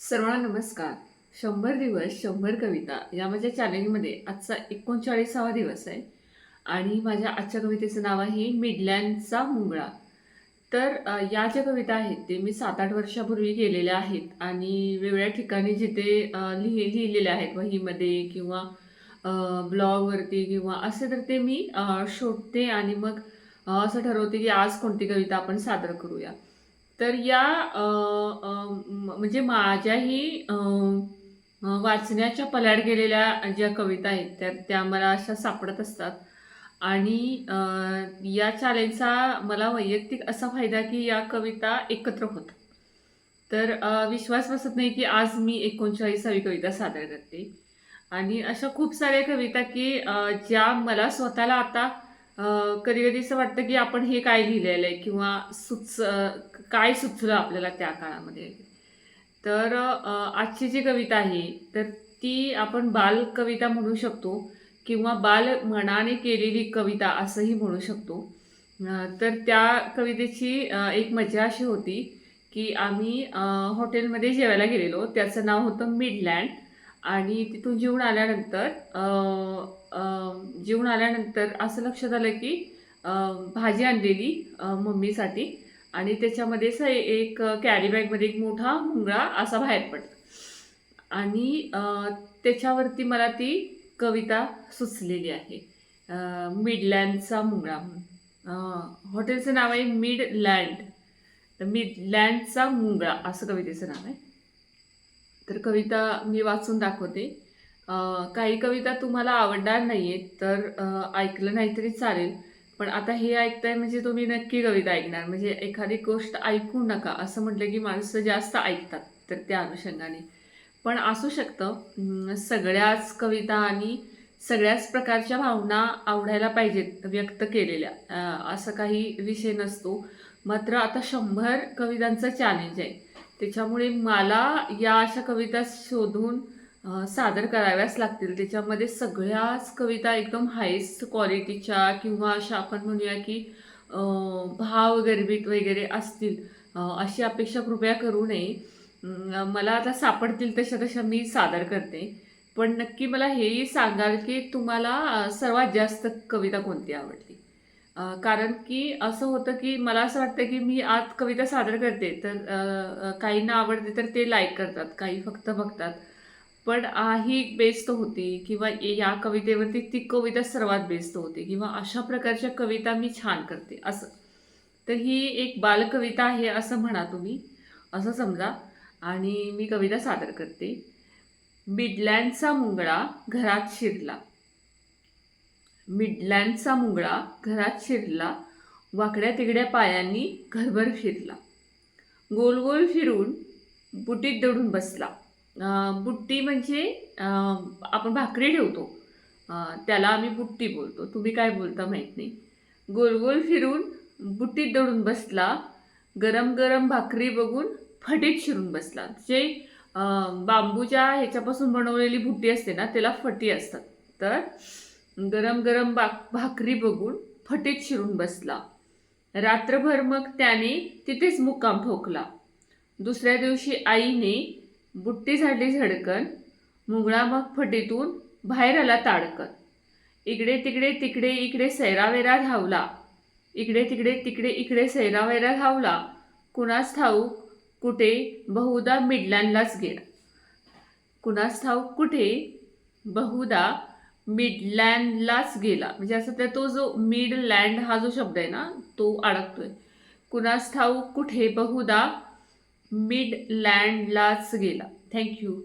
सर्वांना नमस्कार. शंभर दिवस शंभर कविता या माझ्या चॅनेलमध्ये आजचा एकोणचाळीसावा दिवस आहे. आणि माझ्या आजच्या कवितेचं नाव आहे मिडलँडचा मुंगळा. तर या ज्या कविता आहेत ते मी सात आठ वर्षापूर्वी केलेल्या आहेत. आणि वेगवेगळ्या ठिकाणी जिथे लिहि लिहिलेल्या आहेत वहीमध्ये किंवा ब्लॉगवरती किंवा असे तर ते मी शोधते आणि मग असं ठरवते की आज कोणती कविता आपण सादर करूया. तर या म्हणजे माझ्याही वाचण्याच्या पलाड गेलेल्या ज्या कविता आहेत त्या त्या मला अशा सापडत असतात. आणि या चॅलेंजचा मला वैयक्तिक असा फायदा की या कविता एकत्र होतात तर विश्वास बसत नाही की आज मी एकोणचाळीसावी कविता सादर करते. आणि अशा खूप साऱ्या कविता की ज्या मला स्वतःला आता कधी कधी असं वाटतं की आपण हे काय लिहिलेलं आहे किंवा सुच काय सुचलं आपल्याला त्या काळामध्ये. तर आजची जी कविता आहे तर ती आपण बाल कविता म्हणू शकतो किंवा बाल मनाने केलेली कविता असंही म्हणू शकतो. तर त्या कवितेची एक मजा अशी होती की आम्ही हॉटेलमध्ये जेवायला गेलेलो. त्याचं नाव होतं मिडलँड आणि तिथून जेवून आल्यानंतर जेवण आल्यानंतर असं लक्षात आलं की भाजी आणलेली मम्मीसाठी आणि त्याच्यामध्ये असं एक कॅरी बॅगमध्ये एक मोठा मुंगळा असा बाहेर पडला आणि त्याच्यावरती मला ती कविता सुचलेली आहे. मिडलँडचा मुंगळा म्हणून. हॉटेलचं नाव आहे मिडलँड. तर मिडलँडचा मुंगळा असं कवितेचं नाव आहे. तर कविता मी वाचून दाखवते. काही कविता तुम्हाला आवडणार नाही आहेत तर ऐकलं नाही तरी चालेल. पण आता हे ऐकताय म्हणजे तुम्ही नक्की कविता ऐकणार. म्हणजे एखादी गोष्ट ऐकू नका असं म्हटलं की माणसं जास्त ऐकतात तर त्या अनुषंगाने. पण असू शकतं सगळ्याच कविता आणि सगळ्याच प्रकारच्या भावना आवडायला पाहिजेत व्यक्त केलेल्या. असा असं काही विषय नसतो. मात्र आता शंभर कवितांचं चॅलेंज आहे. त्याच्यामुळे मला या अशा कविता शोधून सादर कराव्याच लागतील. त्याच्यामध्ये सगळ्याच कविता एकदम हायेस्ट क्वालिटीच्या किंवा अशा आपण म्हणूया की भाव गर्भित वगैरे असतील अशी अपेक्षा कृपया करू नये. मला आता सापडतील तशा तशा मी सादर करते. पण नक्की मला हेही सांगाल की तुम्हाला सर्वात जास्त कविता कोणती आवडली? कारण की असं होतं की मला असं वाटतं की मी आज कविता सादर करते तर काहींना आवडते तर ते लाईक करतात काही फक्त बघतात. पण ही बेस्ट होती किंवा या कवितेवरती ती कविता सर्वात बेस्ट होती किंवा अशा प्रकारच्या कविता मी छान करते असं. तर ही एक बालकविता आहे असं म्हणा तुम्ही असं समजा. आणि मी कविता सादर करते. मिडलँडचा मुंगळा घरात शिरला. मिडलँडचा मुंगळा घरात शिरला. वाकड्या तिकड्या पायांनी घरभर फिरला. गोल गोल फिरून बुटीत दडून बसला. बुट्टी म्हणजे आपण भाकरी ठेवतो. त्याला आम्ही बुट्टी बोलतो. तुम्ही काय बोलता माहीत नाही. गोल गोल फिरून बुट्टीत दडून बसला. गरम गरम भाकरी बघून फटीत शिरून बसला. जे बांबूच्या ह्याच्यापासून बनवलेली बुट्टी असते ना त्याला फटी असतात. तर गरम गरम बा भाकरी बघून फटीत शिरून बसला. रात्रभर मग त्याने तिथेच मुक्काम ठोकला. दुसऱ्या दिवशी आईने बुट्टी झाडली झडकन मुंगळा मग फटीतून बाहेर आला ताडकन. इकडे तिकडे तिकडे इकडे सैरावेरा धावला. इकडे तिकडे तिकडे इकडे सैरावेरा धावला. कुणास ठाऊक कुठे बहुधा मिडलँडलाच गेला. कुणास ठाऊक कुठे बहुदा मिडलँडलाच गेला. म्हणजे असं त्या तो जो मिडलँड हा जो शब्द आहे ना तो अडकतोय. कुणास ठाऊक कुठे बहुदा मिडलँडलाच गेला थँक्यू